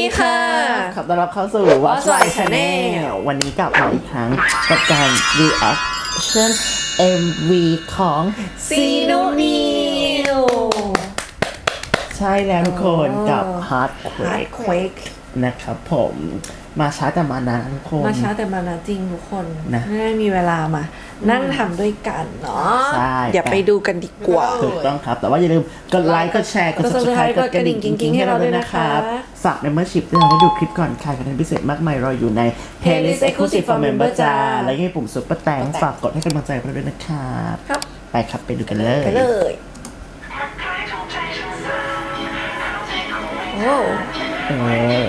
ดีค่ะ ขอต้อนรับเข้าสู่ Watch Watch My My Channel Channel วันนี้กลับมาอีกครั้งกับการ reaction MV ของซีโนนิวใช่แล้วทุกคนกับ Hard ฮาร์ด Quake เควกนะครับผมมาช้าแต่มานานนะทุกคน มาช้าแต่มานะจริงทุกคนนะไม่ได้มีเวลามา นั่งทำด้วยกันเนาะใช่อย่าไปดูกันดีกว่า ถูกต้องครับ แต่ว่าอย่าลืมกดไลค์ กดแชร์ กดกด subscribe subscribe กดกระดิ่งกดกระดิ่งกิ๊งๆให้เราด้วยนะคให้รัเราบด้วยนะคะ ฝาก membership ด้วยนะไว้ดูคลิปก่อนใครกันพิเศษมากมายรออยู่ใน playlist exclusive for member จ้าและยังมีปุ่ม super แตงฝากกดให้กำลังใจเราด้วยนะครับครับ ไปครับไปดูกันเลยไปเลยโอ้เออ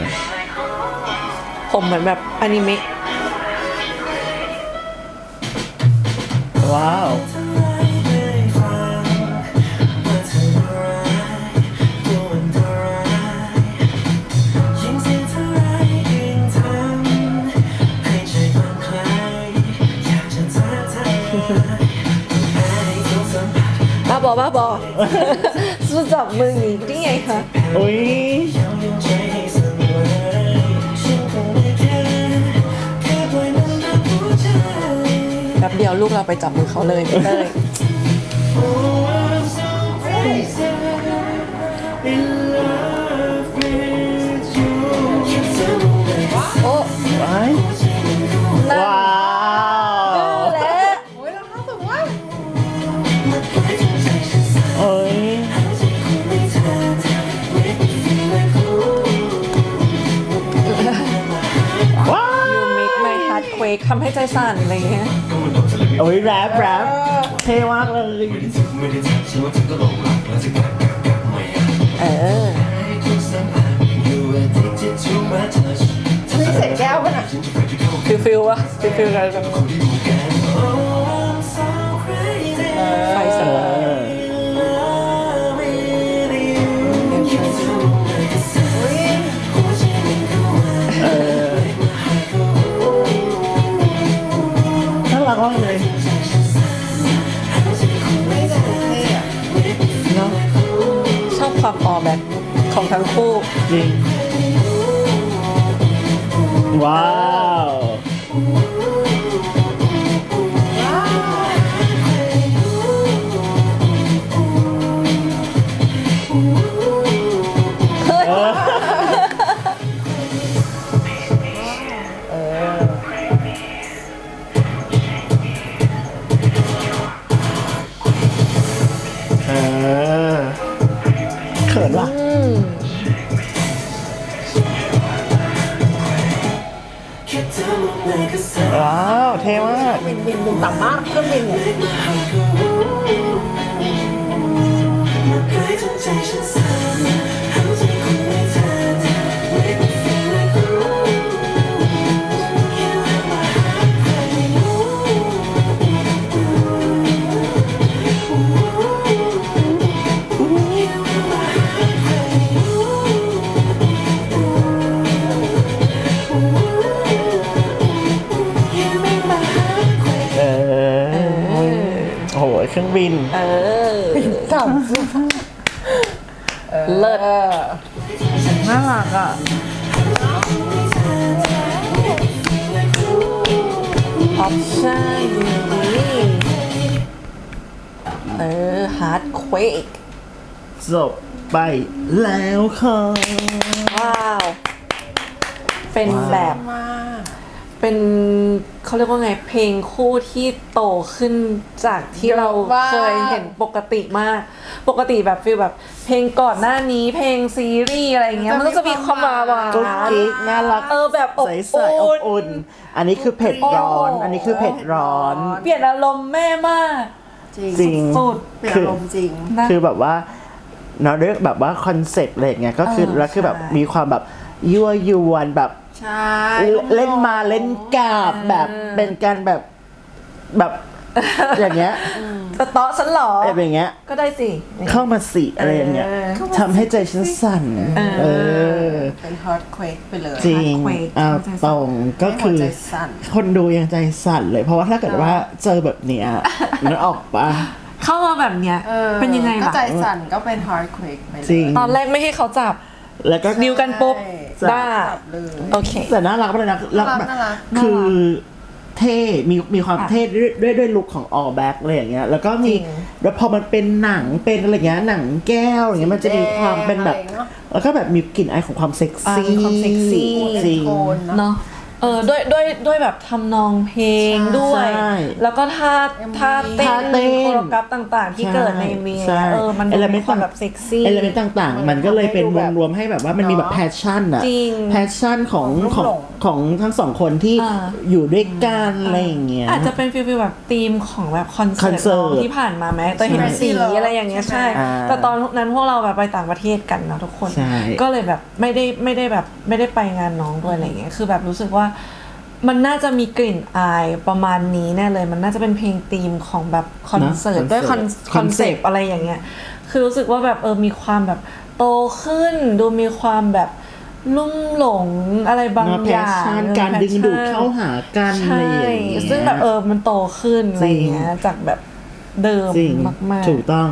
ผมเหมือนแบบอนิเมะว้าว บ้าบอบ้าบอสู้จับมือหนีได้ไงคะอุ้ยยังยังใจให้สั่นไหวฉันคงไม่แค่แค่ปล่อยมันรับหัวใจแป๊บเดียวลูกเราไปจับมือเขาเลยไปเลยำให้ใจสั่นอะไรเงี้ยโอ้ยแรปแรปเท่มากเลยไม่ได้ทักฉันว่าเธอก็หลงรักแล้วจะกัดกัดกัดไม่อยากเออให้ทุกสัมผัส You addicted to my touch นี่เสร็จแก้วป่ะนะฟิลฟิลวะฟิลฟิลกัน แบบของทั้งคู่ จริง ว้าว เท่มากบินบินบินต่ำมากเครื่องบิน เครื่องบิน เออต่ำสุดเลิศเออน่ารักอะออปชั่นดีเออฮาร์ดเควกจบไปแล้วค่ะ ว้าว เป็นแบบมาก เป็นเขาเรียกว่าไงเพลงคู่ที่โตขึ้นจากที่เราเคยเห็นปกติมาก ปกติแบบฟีลแบบ เพลงก่อนหน้านี้เพลงซีรีส์อะไรอย่างเงี้ยมันก็จะมีความหวานกุ๊กกิ๊กน่ารักเออแบบอบใสๆออุ่บนอุ่น อันนี้คือเผ็ดร้อนโอ้อันนี้คือเผ็ดร้อน เปลี่ยนอารมณ์แม่มากจริงจริงสุดเปลี่ยนคืออารมณ์จริงนะคือแบบว่าเนาะด้วยแบบว่าคอนเซ็ปต์อะไรอย่างเงี้ยก็คือเออแล้วคือแบบใช่มีความแบบยั่วยวนแบบ ใช่ เล่นมาเล่นกาบแบบเป็นการแบบแบบอย่างเงี้ยตะเตาะฉันเหรอแบบอย่างเงี้ย ก็ได้สิ เข้ามาสิอะไรอย่างเงี้ยเออทำให้ใจฉันสั่น เออ เป็นฮอตเควกไปเลย จริง Earthquake อ้าวตรงก็คือให้หัวใจสั่นคนดูยังใจสั่นเลย เพราะว่าถ้าเกิดว่าเจอแบบเนี้ยนึกออกปะเข้ามาแบบเนี้ยออเป็นยังไงก็ล่ะใจสั่นก็เป็นฮอตเควกไปเลยจริงตอนแรกไม่ให้เขาจับ แล้วก็ ดิวกันปุ๊บใช่ ได้จับเลย โอเค แต่น่ารักมากเลยนะแล้วแบบน่ารักคือเท่มีมีความอะเท่ด้วยด้วยด้วยลุคของ all back อะไรอย่างเงี้ย แล้วก็มีจริงแล้วพอมันเป็นหนังเป็นอะไรเงี้ยหนังแก้วอย่างเงี้ยมันจะมีความเป็นแบบอะไรเนอะ แล้วก็แบบมีกลิ่นอายของความเซ็กอ่าซี่มีความเซ็กซี่ จริง โทนเนอะ เนาะ เออด้วยด้วยด้วยแบบทำนองเพลงใช่ด้วย ใช่ แล้วก็ท่า MV ท่าเต้ท่านเต้นโคโรกราฟต่างๆ ที่เกิดในวีใช่เออมันดูเอลเมมีนต์ความแบบเซ็กซี่ เอลเมนต์ต่างๆ มันก็เลยเป็นให้ดูแบบรวมๆให้แบบว่ามันมีแบบเนอะแพชชั่นอะจริงแพชชั่นของของของหลงของทั้งสองคนที่อ่า อยู่ด้วยกันอะไรอย่างเงี้ย อาจจะเป็นฟิลฟิลแบบธีมของแบบคอนคอนเสิเสิร์ร์ตตที่ผ่านมาไหมแต่เห็นใช่สีอะไรอย่างเงี้ยใช่ อ่าแต่ตอนนั้นพวกเราแบบไปต่างประเทศกันเนาะทุกคน ใช่ ก็เลยแบบไม่ได้ไม่ได้แบบไม่ได้ไปงานน้องด้วยอะไรเงี้ยคือแบบรู้สึกว่ามันน่าจะมีกลิ่นอายประมาณนี้แน่เลย มันน่าจะเป็นเพลงธีมของแบบคอนเสิร์ตนะด้วยคอนคอนเซ็ปต์คอนเซปต์อะไรอย่างเงี้ย คือรู้สึกว่าแบบเออมีความแบบโตขึ้น ดูมีความแบบลุ่มหลงอะไรบางแพอชย่างชั่นเออการดึงดูด passion เข้าหากันอะไรใช่อย่างเงี้ยซึ่งแบบเออมันโตขึ้นอะไรเงี้ยจริงจากแบบเดิมจริงมากๆถูกต้อง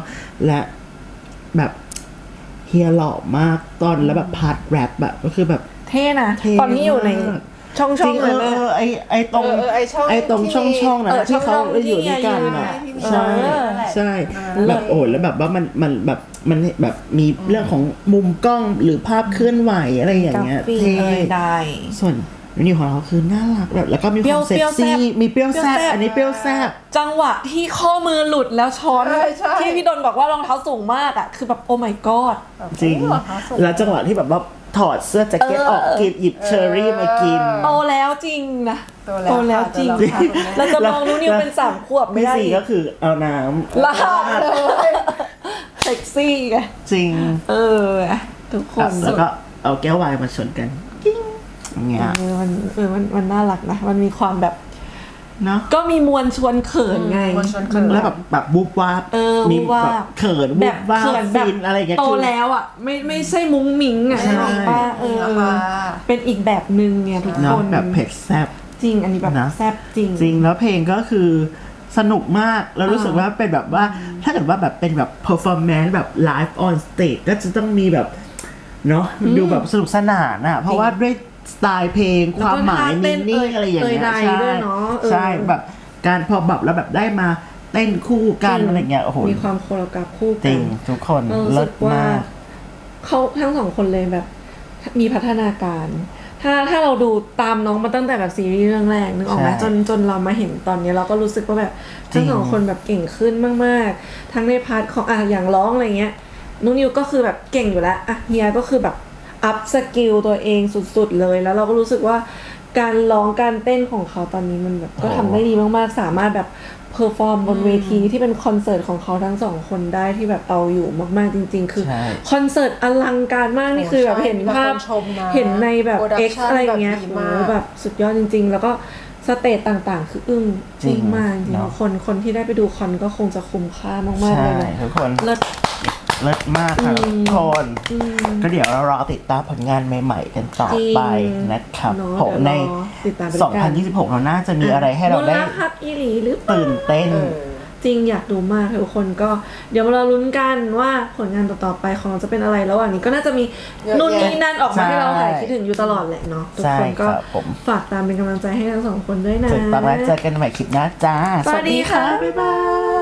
และแบบเฮียหล่อมากตอนแล้วแบบพาร์ทแรปแบบก็คือแบบเท่นะเท่ตอนนี้อยู่ในมาก ช่องจช่อริงงเลเอยอแม่ เออไอไอตรงเออเออไอ้ช่องไอตรงที่ช่องช่องๆนะเออที่เขาช่องๆอยู่ด้วยกันที่อะที่ใช่เออ ใช่เลิศแบบโอ้แล้วแบบว่ามันมันแบบมันแบบมีเรื่องของมุมกล้องหรือภาพเคลื่อนไหวอะไรอย่างกราเงี้ยฟิก เท่เอยได้ ส่วนนิวของเราคือน่ารักแบบแล้วก็มีคเปรี้ยวาวมเซ็กเปรี้ยวแซ่ซี่บมีเปรี้ยวแซ่บ อันนี้เปรี้ยวแซ่บ จังหวะที่ข้อมือหลุดแล้วช้อนใช่ใช่ ที่พี่ดนบอกว่ารองเท้าสูงมากอะ คือแบบโอ้ my god จริงเหรอคะส่งแล้วจังหวะที่แบบว่า ถอดเสื้อแจ็คเก็ตเออออกกินหยิบเชอร์รี่มากิน โตแล้วจริงนะโตแล้วแล้วค่ะจริงโตแล้วค่ะเราจะมองนุ้นิวเป็นสามขวบไม่พี่ได้สี่ก็คือเอาน้ำลาดเลยเซ็กซี่ไงจริง เออ ทุกคนแล้วก็เอาแก้ววายมาชนกันกิ้งอย่างเงี้ยเออมันเออมันมันน่ารักนะ มันมีความแบบ เนาะก็มีมวลชวนเขินไงอืมมวลชวนเขิน แล้วแบบแบบบุบวาบเออมีวูบวาบ แบบเขินแบบุบบวาบเขินแบบฟินอะไรอย่างเงี้ยโตคือ แล้วอะไม่ไม่ใช่มุ้งมิ้งอะใช่ นึกออกปะเออนี่แหละค่ะเป็นอีกแบบหนึ่งไงทุกเนาะคนแบบเผ็ดแซ่บ จริง อันนี้แบบนะ แซ่บจริง จริงแล้วเพลงก็คือสนุกมากแล้วรู้สึกว่าเป็นแบบว่าถ้าเกิดว่าแบบเป็นแบบ performance แบบ live on stage ก็จะต้องมีแบบเนาะดูแบบสนุกสนานอะเพราะว่าด้วย สไตล์เพลงแล้วก็ความหมายท่าเต้มินนนิ่งเอ่ยอะไรอย่างเงี้ยเอ่ยใดใช่ด้วยเนอะเออใช่แบบการพอแบบแล้วแบบได้มาเต้นคู่กันอะไรเงี้ยโอ้โหมีความโคโรกราฟคู่จกัรินงทุกคนเออรู้เลิสึศกว่ามากเขาทั้งสองคนเลยแบบ มีพัฒนาการ ถ้าถ้าเราดูตามน้องมาตั้งแต่แบบซีรีส์เรื่องแรกนึกออกไหมใช่จนจนเรามาเห็นตอนนี้เราก็รู้สึกว่าแบบทั้งสองจริงคนแบบเก่งขึ้นมากๆ ทั้งในพาร์ทของอะอย่างร้องอะไรเงี้ยนุ้นิวก็คือแบบเก่งอยู่แล้วอะเฮียก็คือแบบ อัพสกิลตัวเองสุดๆเลย แล้วเราก็รู้สึกว่าการร้องการเต้นของเขาตอนนี้มันแบบก็ทำได้ดีมากๆ สามารถแบบเพอร์ฟอร์มบนเวทีที่เป็นคอนเสิร์ตของเขาทั้งสองคนได้ที่แบบเอาอยู่มากๆจริง ๆ คือใช่ คอนเสิร์ตอลังการมากนี่คือแบบเห็นภาพมีแต่คนชมนะเห็นในแบบ Production X อะไรอย่างเงี้ยแบบดีโหมาก แบบสุดยอดจริง ๆ แล้วก็สเตจต่างๆ คืออึ้งจริงมากจริงเนอะ ๆคนคนที่ได้ไปดูคอนก็คงจะคุ้มค่ามากๆใช่เลยนะทุกคน เลิศ เลิศมากค่ะอืมทุกคนก็เดี๋ยวเรารอติดตามผลงานใหม่ ๆ กันต่อไปจริงนะครับเนอะผมในเดี๋ยวรอติดตามไปด้วยกัน2026 เราน่าจะมีอะไรให้เราได้มูลค่าอีหลีหรือเปล่าตื่นเต้นเออจริงอยากดูมากทุกคนก็เดี๋ยวเราลุ้นกันว่าผลงานต่อๆไปของเราจะเป็นอะไรระหว่างนี้ก็น่าจะมีเยอะแยะนู่นนี่นั่นออกมาให้เราใช่ถ่ายคิดถึงอยู่ตลอดแหละเนาะทุกใช่คนก็ครับผมฝากตามเป็นกำลังใจให้ทั้งสองคนด้วยนะถึงตอนแรกเจอกันใหม่คลิปหน้าจ้า สวัสดีค่ะ บ๊ายบาย